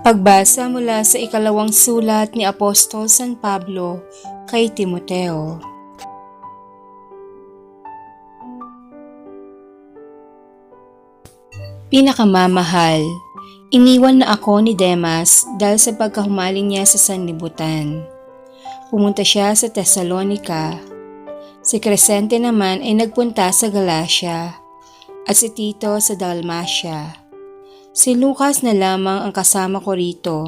Pagbasa mula sa ikalawang sulat ni Apostol San Pablo kay Timoteo. Pinakamamahal, iniwan na ako ni Demas dahil sa pagkahumaling niya sa sanlibutan. Pumunta siya sa Thessalonica. Si Crescente naman ay nagpunta sa Galacia at si Tito sa Dalmatia. Si Lucas na lamang ang kasama ko rito.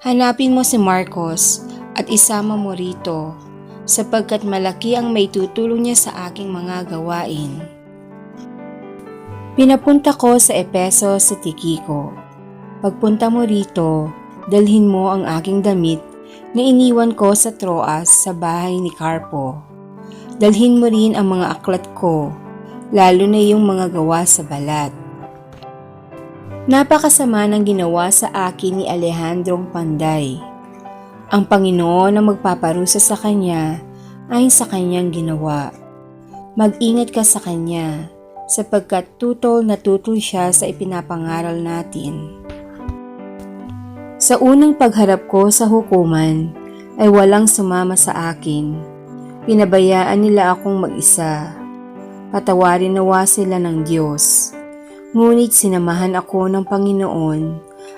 Hanapin mo si Marcos at isama mo rito sapagkat malaki ang may tutulong niya sa aking mga gawain. Pinapunta ko sa Epeso si Tikiko. Pagpunta mo rito, dalhin mo ang aking damit na iniwan ko sa Troas sa bahay ni Carpo. Dalhin mo rin ang mga aklat ko, lalo na yung mga gawa sa balat. Napakasama ng ginawa sa akin ni Alejandrong Panday. Ang Panginoon ang magpaparusa sa kanya ayon sa kanyang ginawa. Mag-ingat ka sa kanya sapagkat tutol na tutol siya sa ipinapangaral natin. Sa unang pagharap ko sa hukuman ay walang sumama sa akin. Pinabayaan nila akong mag-isa. Patawarin nawa sila ng Diyos. Ngunit sinamahan ako ng Panginoon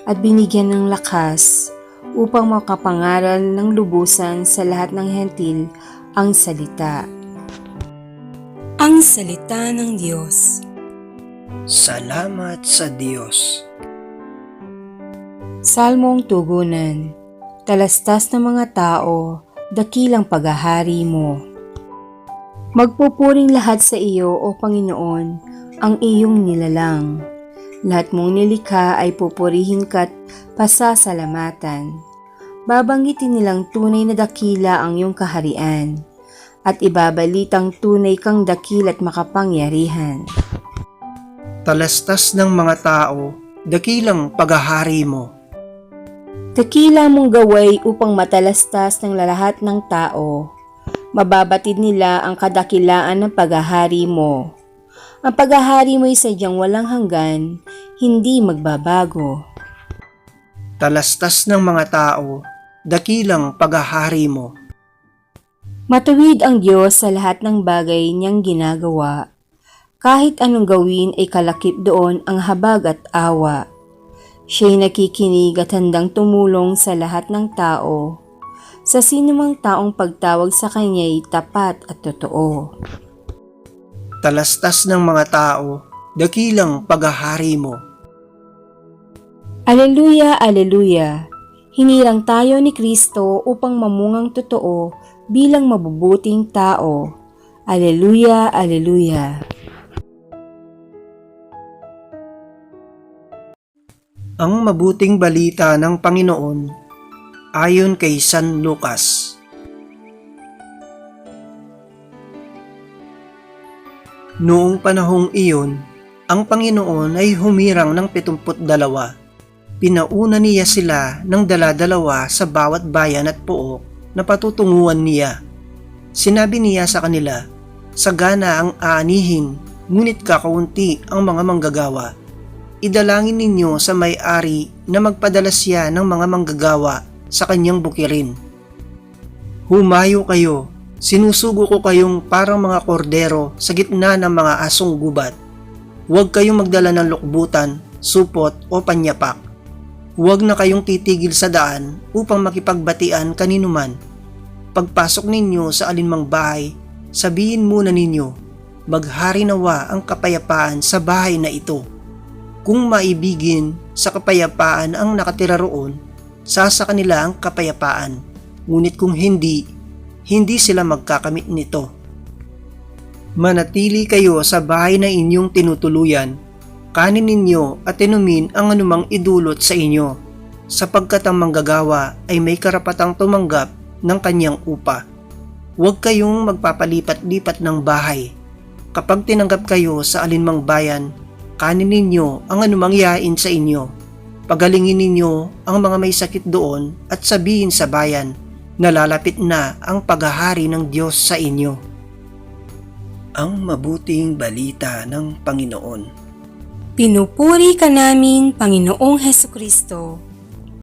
at binigyan ng lakas upang makapangaral ng lubusan sa lahat ng hentil ang salita. Ang salita ng Diyos. Salamat sa Diyos. Salmong Tugunan Talastas ng mga tao, dakilang paghahari mo. Magpupuring lahat sa iyo, O Panginoon, ang iyong nilalang. Lahat mong nilikha ay pupurihin ka't pasasalamatan. Babanggitin nilang tunay na dakila ang iyong kaharian at ibabalitang tunay kang dakil at makapangyarihan. Talastas ng mga tao, dakilang paghahari mo. Dakila mong gaway upang matalastas ng lahat ng tao. Mababatid nila ang kadakilaan ng paghahari mo. Ang paghahari mo ay sadyang walang hanggan, hindi magbabago. Talastas ng mga tao, dakilang paghahari mo. Matuwid ang Diyos sa lahat ng bagay niyang ginagawa. Kahit anong gawin ay kalakip doon ang habag at awa. Siya'y nakikinig at handang tumulong sa lahat ng tao. Sa sinumang taong pagtawag sa kanya'y tapat at totoo. Talastas ng mga tao, dakilang paghahari mo. Aleluya, aleluya! Hinirang tayo ni Kristo upang mamungang totoo bilang mabubuting tao. Aleluya, aleluya! Ang mabuting balita ng Panginoon ayon kay San Lucas. Noong panahong iyon, ang Panginoon ay humirang ng 72. Pinauna niya sila ng daladalawa sa bawat bayan at pook na patutunguhan niya. Sinabi niya sa kanila, Sagana ang aanihin, ngunit kakaunti ang mga manggagawa idalangin ninyo sa may-ari na magpadala siya ng mga manggagawa sa kanyang bukirin. Humayo kayo, sinusugo ko kayong parang mga kordero sa gitna ng mga asong gubat. Huwag kayong magdala ng lukbutan, supot o panyapak. Huwag na kayong titigil sa daan upang makipagbatian kaninuman. Pagpasok ninyo sa alinmang bahay, sabihin muna ninyo, maghari nawa ang kapayapaan sa bahay na ito kung maibigin sa kapayapaan ang nakatira roon, sasa kanila ang kapayapaan. Ngunit kung hindi, hindi sila magkakamit nito. Manatili kayo sa bahay na inyong tinutuluyan, kanin ninyo at inumin ang anumang idulot sa inyo, sapagkat ang manggagawa ay may karapatang tumanggap ng kanyang upa. Huwag kayong magpapalipat-lipat ng bahay. Kapag tinanggap kayo sa alinmang bayan, kanin ninyo ang anumang yain sa inyo. Pagalingin ninyo ang mga may sakit doon at sabihin sa bayan, nalalapit na ang paghahari ng Diyos sa inyo. Ang mabuting balita ng Panginoon. Pinupuri ka namin, Panginoong Heso Kristo.